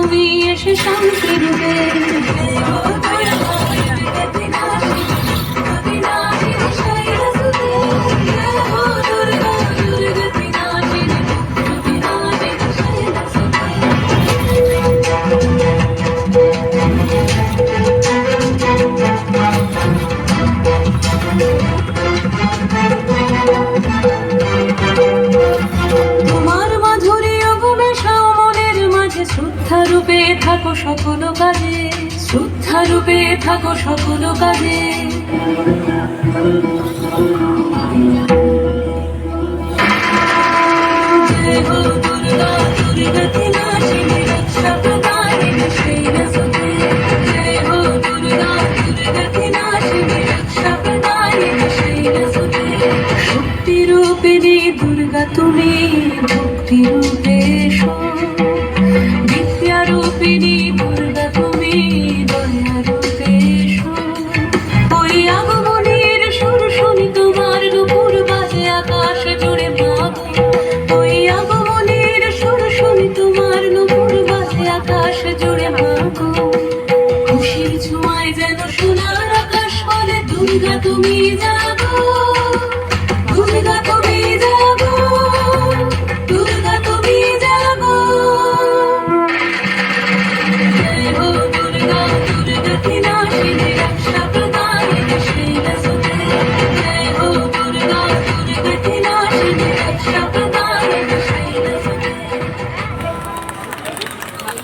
তুমি এসে শান্তি দেবে শ্রদ্ধা রূপে থাকো সকল কাজে শ্রদ্ধা রূপে থাকো সকল কাজে। তুমি যাব